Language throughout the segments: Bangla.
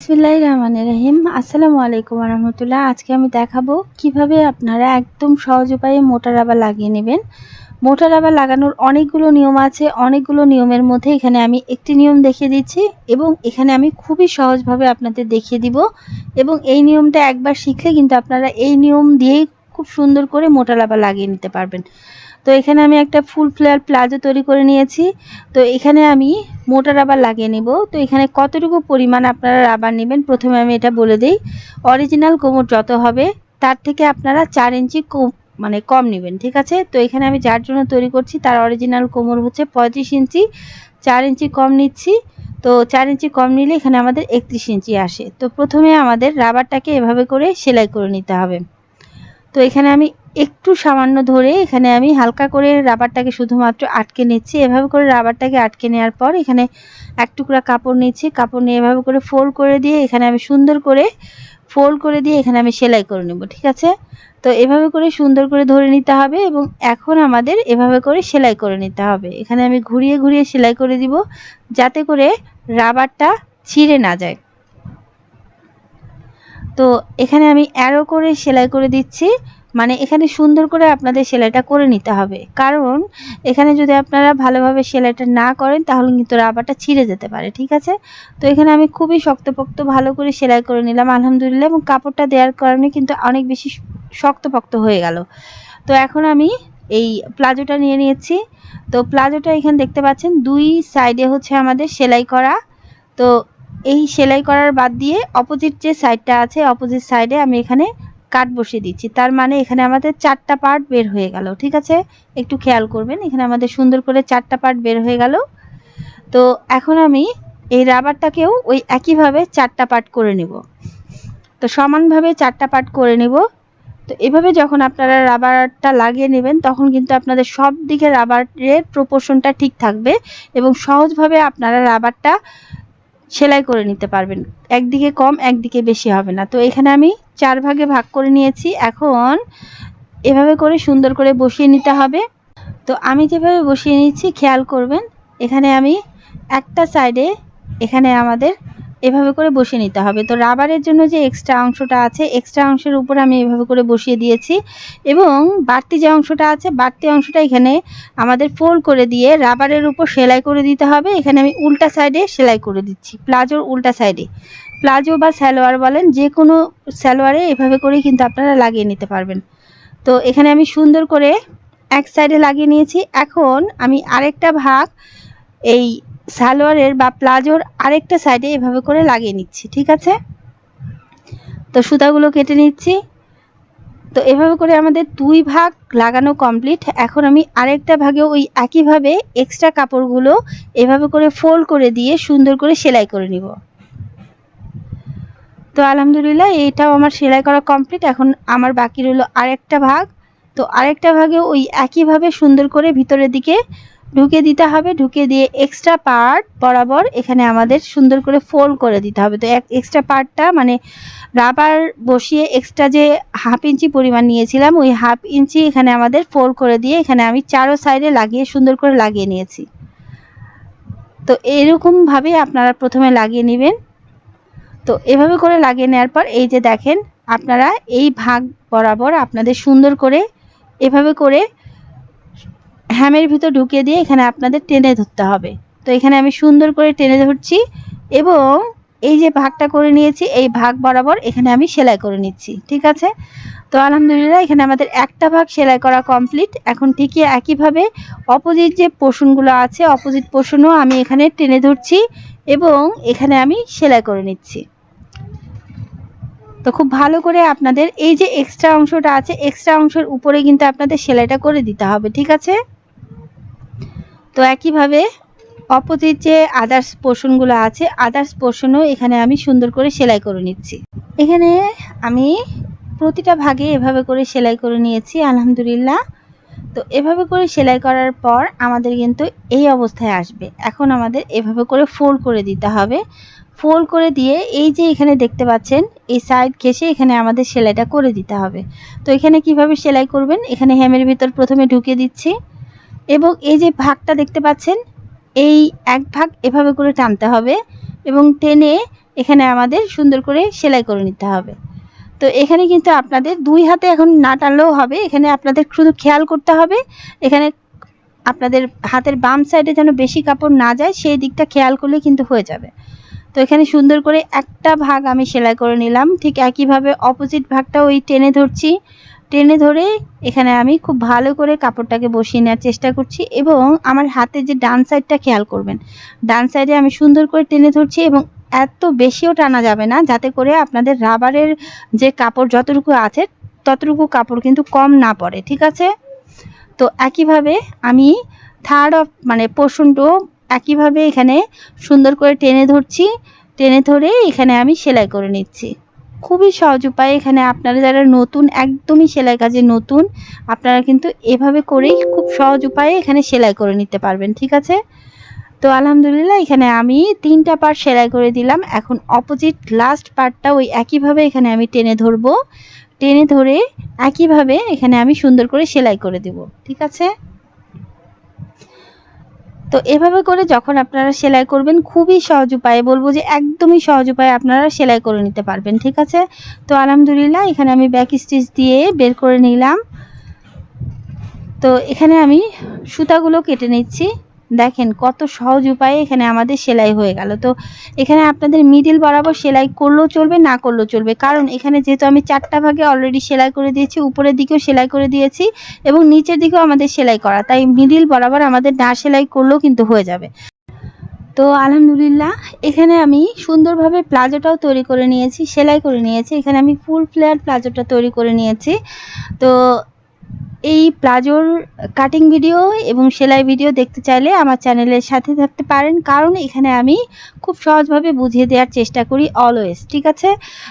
বিসমিল্লাহ রহিম। আসসালামু আলাইকুম রহমতুল্লাহ। আজকে আমি দেখাবো কীভাবে আপনারা একদম সহজ উপায়ে মোটা রাবার লাগিয়ে নেবেন। মোটা রাবার লাগানোর অনেকগুলো নিয়ম আছে। অনেকগুলো নিয়মের মধ্যে এখানে আমি একটি নিয়ম দেখিয়ে দিচ্ছি এবং এখানে আমি খুবই সহজভাবে আপনাদের দেখিয়ে দিব এবং এই নিয়মটা একবার শিখলে কিন্তু আপনারা এই নিয়ম দিয়েই খুব সুন্দর করে মোটা রাবার লাগিয়ে নিতে পারবেন। তো এখানে আমি একটা ফুল ফ্লেয়ার প্লাজো তৈরি করে নিয়েছি। তো এখানে আমি মোটা রাবার লাগিয়ে নেব। তো এখানে কতটুকু পরিমাণ আপনারা রাবার নেবেন? প্রথমে আমি এটা বলে দিই। অরিজিনাল কোমর যত হবে, তার থেকে আপনারা চার ইঞ্চি কম মানে কম নেবেন, ঠিক আছে? তো এখানে আমি যার জন্য তৈরি করছি, তার অরিজিনাল কোমর হচ্ছে পঁয়ত্রিশ ইঞ্চি। চার ইঞ্চি কম নিচ্ছি। তো চার ইঞ্চি কম নিলে এখানে আমাদের একত্রিশ ইঞ্চি আসে। তো প্রথমে আমাদের রাবারটাকে এভাবে করে সেলাই করে নিতে হবে। তো এখানে আমি একটু সামান্য ধরে এখানে আমি হালকা করে রাবারটাকে শুধুমাত্র আটকে নিচ্ছি। এভাবে করে রাবারটাকে আটকে নেওয়ার পর এখানে এক টুকরা কাপড় নিচ্ছি। কাপড় নিয়ে এভাবে করে ফোল্ড করে দিয়ে এখানে আমি সুন্দর করে ফোল্ড করে দিয়ে এখানে আমি সেলাই করে নেব, ঠিক আছে? তো এভাবে করে সুন্দর করে ধরে নিতে হবে এবং এখন আমাদের এভাবে করে সেলাই করে নিতে হবে। এখানে আমি ঘুরিয়ে ঘুরিয়ে সেলাই করে দিব যাতে করে রাবারটা ছিঁড়ে না যায়। তো এখানে আমি অ্যারো করে সেলাই করে দিচ্ছি। মানে এখানে সুন্দর করে আপনাদের সেলাইটা করে নিতে হবে। কারণ এখানে যদি আপনারা ভালোভাবে সেলাইটা না করেন, তাহলে কিন্তু রাবারটা ছিঁড়ে যেতে পারে, ঠিক আছে? তো এখানে আমি খুবই শক্তপোক্ত ভালো করে সেলাই করে নিলাম, আলহামদুলিল্লাহ। এবং কাপড়টা দেওয়ার কারণে কিন্তু অনেক বেশি শক্তপোক্ত হয়ে গেল। তো এখন আমি এই প্লাজোটা নিয়ে নিয়েছি। তো প্লাজোটা এখানে দেখতে পাচ্ছেন, দুই সাইডে হচ্ছে আমাদের সেলাই করা। তো এই সেলাই করার বাদ দিয়ে অপোজিট যে সাইডটা আছে অপোজিট সাইডে আমি এখানে কাট বসিয়ে দিচ্ছি। তার মানে এখানে আমাদের চারটা পার্ট বের হয়ে গেল, ঠিক আছে? একটু খেয়াল করবেন, এখানে আমাদের সুন্দর করে চারটা পার্ট বের হয়ে গেল। তো এখন আমি এই রাবারটাকেও ওই একইভাবে চারটা পার্ট করে নেব। তো সমানভাবে চারটা পার্ট করে নেব। তো এভাবে যখন আপনারা রাবারটা লাগিয়ে নেবেন, তখন কিন্তু আপনাদের সব দিকে রাবারের প্রপোর্শনটা ঠিক থাকবে এবং সহজভাবে আপনারা রাবারটা সেলাই করে নিতে পারবেন। একদিকে কম, একদিকে বেশি হবে না। তো এখানে আমি চার ভাগে ভাগ করে নিয়েছি। এখন এভাবে করে সুন্দর করে বসিয়ে নিতে হবে। তো আমি যেভাবে বসিয়ে নিচ্ছি, খেয়াল করবেন, এখানে আমি একটা সাইডে এখানে আমাদের এভাবে করে বসিয়ে নিতে হবে। তো রাবারের জন্য যে এক্সট্রা অংশটা আছে এক্সট্রা অংশের উপর আমি এভাবে করে বসিয়ে দিয়েছি এবং বাড়তি যে অংশটা আছে, বাড়তি অংশটা এখানে আমাদের ফোল্ড করে দিয়ে রাবারের উপর সেলাই করে দিতে হবে। এখানে আমি উল্টা সাইডে সেলাই করে দিচ্ছি, প্লাজোর উল্টা সাইডে প্লাজো বা স্যালোয়ার বলেন যে কোনো স্যালোয়ারে এভাবে করেই কিন্তু আপনারা লাগিয়ে নিতে পারবেন। তো এখানে আমি সুন্দর করে এক সাইডে লাগিয়ে নিয়েছি। এখন আমি আরেকটা ভাগ এই সালোয়ারের বা প্লাজোর আরেকটা সাইডে এভাবে করে লাগিয়ে নিচ্ছি, ঠিক আছে? তো সুতাগুলো কেটে নিচ্ছি। তো এভাবে করে আমাদের দুই ভাগ লাগানো কমপ্লিট এখন আমি আরেকটা ভাগে ওই একইভাবে এক্সট্রা কাপড়গুলো এভাবে করে ফোল্ড করে দিয়ে সুন্দর করে সেলাই করে নিব। তো আলহামদুলিল্লাহ এইটাও আমার সেলাই করা কমপ্লিট এখন আমার বাকি রইল আরেকটা ভাগ। তো আরেকটা ভাগে ওই একইভাবে সুন্দর করে ভিতরের দিকে ঢুকে দিতে হবে ঢুকে দিয়ে এক্সট্রা পার্ট বরাবর এখানে আমাদের সুন্দর করে ফোল্ড করে দিতে হবে। তো এক এক্সট্রা পার্টটা মানে রাবার বসিয়ে এক্সট্রা যে হাফ ইঞ্চি পরিমাণ নিয়েছিলাম, ওই হাফ ইঞ্চি এখানে আমাদের ফোল্ড করে দিয়ে এখানে আমি চারো সাইডে লাগিয়ে সুন্দর করে লাগিয়ে নিয়েছি। তো এরকমভাবে আপনারা প্রথমে লাগিয়ে নেবেন। তো এভাবে করে লাগিয়ে নেওয়ার পর এই যে দেখেন, আপনারা এই ভাগ বরাবর আপনাদের সুন্দর করে এভাবে করে হ্যামের ভিতর ঢুকিয়ে দিয়ে এখানে আপনাদের টেনে ধরতে হবে। তো এখানে আমি সুন্দর করে টেনে ধরছি এবং এই যে ভাগটা করে নিয়েছি, এই ভাগ বরাবর এখানে আমি সেলাই করে নিচ্ছি, ঠিক আছে? তো আলহামদুলিল্লাহ, এখানে আমাদের একটা ভাগ সেলাই করা কমপ্লিট এখন ঠিকই একইভাবে অপোজিট যে পোষণগুলো আছে অপোজিট পোষণও আমি এখানে টেনে ধরছি এবং এখানে আমি সেলাই করে নিচ্ছি। তো খুব ভালো করে আপনাদের এই যে এক্সট্রা অংশটা আছে এক্সট্রা অংশের উপরে কিন্তু আপনাদের সেলাইটা করে দিতে হবে, ঠিক আছে? তো একইভাবে অপোজিট যে আদার্স পোর্শনগুলো আছে আদার্স পোর্শনও এখানে আমি সুন্দর করে সেলাই করে নিচ্ছি। এখানে আমি প্রতিটা ভাগে এভাবে করে সেলাই করে নিয়েছি, আলহামদুলিল্লাহ। তো এভাবে করে সেলাই করার পর আমাদের কিন্তু এই অবস্থায় আসবে। এখন আমাদের এভাবে করে ফোল্ড করে দিতে হবে। ফোল্ড করে দিয়ে এই যে এখানে দেখতে পাচ্ছেন, এই সাইড ঘেসে এখানে আমাদের সেলাইটা করে দিতে হবে। তো এখানে কীভাবে সেলাই করবেন? এখানে হ্যামের ভিতর প্রথমে ঢুকিয়ে দিচ্ছি। এবং এই যে ভাগটা দেখতে পাচ্ছেন, এই এক ভাগ এভাবে করে টানতে হবে এবং টেনে এখানে আমাদের সুন্দর করে সেলাই করে নিতে হবে। তো এখানে কিন্তু আপনাদের দুই হাতে এখন না টানলেও হবে, এখানে আপনাদের শুধু খেয়াল করতে হবে, এখানে আপনাদের হাতের বাম সাইডে যেন বেশি কাপড় না যায়, সেই দিকটা খেয়াল করলে কিন্তু হয়ে যাবে। তো এখানে সুন্দর করে একটা ভাগ আমি সেলাই করে নিলাম, ঠিক একইভাবে অপোজিট ভাগটা ওই টেনে ধরছি। টেনে ধরে এখানে আমি খুব ভালো করে কাপড়টাকে বসিয়ে নেওয়ার চেষ্টা করছি এবং আমার হাতে যে ডান সাইডটা খেয়াল করবেন। ডান সাইডে আমি সুন্দর করে টেনে ধরছি এবং এত বেশিও টানা যাবে না যাতে করে আপনাদের রাবারের যে কাপড় যতটুকু আছে, ততটুকু কাপড় কিন্তু কম না পড়ে, ঠিক আছে? তো একইভাবে আমি থার্ড অফ মানে পোর্শনটাও একইভাবে এখানে সুন্দর করে টেনে ধরছি। টেনে ধরে এখানে আমি সেলাই করে নিচ্ছি। খুবই সহজ উপায়। এখানে আপনারা যারা নতুন, একদমই সেলাই কাজে নতুন, আপনারা কিন্তু এভাবে করেই খুব সহজ উপায়ে এখানে সেলাই করে নিতে পারবেন, ঠিক আছে? তো আলহামদুলিল্লাহ, এখানে আমি তিনটা পার্ট সেলাই করে দিলাম। এখন অপোজিট লাস্ট পার্টটা ওই একইভাবে এখানে আমি টেনে ধরবো। টেনে ধরে একইভাবে এখানে আমি সুন্দর করে সেলাই করে দেব, ঠিক আছে? তো এভাবে করে যখন আপনারা সেলাই করবেন, খুবই সহজ উপায়ে বলব যে একদমই সহজ উপায়ে আপনারা সেলাই করে নিতে পারবেন, ঠিক আছে? তো আলহামদুলিল্লাহ, এখানে আমি ব্যাক স্টিচ দিয়ে বের করে নিলাম। তো এখানে আমি সুতাগুলো কেটে নিচ্ছি। দেখেন কত সহজ উপায়ে এখানে আমাদের সেলাই হয়ে গেল। তো এখানে আপনাদের মিডিল বরাবর সেলাই করলেও চলবে, না করলেও চলবে। কারণ এখানে যেহেতু আমি চারটা ভাগে অলরেডি সেলাই করে দিয়েছি, উপরের দিকেও সেলাই করে দিয়েছি এবং নিচের দিকেও আমাদের সেলাই করা। তাই মিডিল বরাবর আমাদের না সেলাই করলেও কিন্তু হয়ে যাবে। তো আলহামদুলিল্লাহ, এখানে আমি সুন্দরভাবে প্লাজোটাও তৈরি করে নিয়েছি, সেলাই করে নিয়েছি। এখানে আমি ফুল ফ্লেয়ার প্লাজোটা তৈরি করে নিয়েছি। তো এই প্লাজোর কাটিং ভিডিও এবং সেলাই ভিডিও দেখতে চাইলে আমার চ্যানেলের সাথে থাকতে পারেন। কারণ এখানে আমি খুব সহজভাবে বুঝিয়ে দেওয়ার চেষ্টা করি অলওয়েজ ঠিক আছে?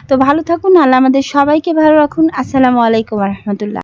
তো ভালো থাকুন, আল্লাহ আমাদের সবাইকে ভালো রাখুন। আসসালামু আলাইকুম রহমতুল্লাহ।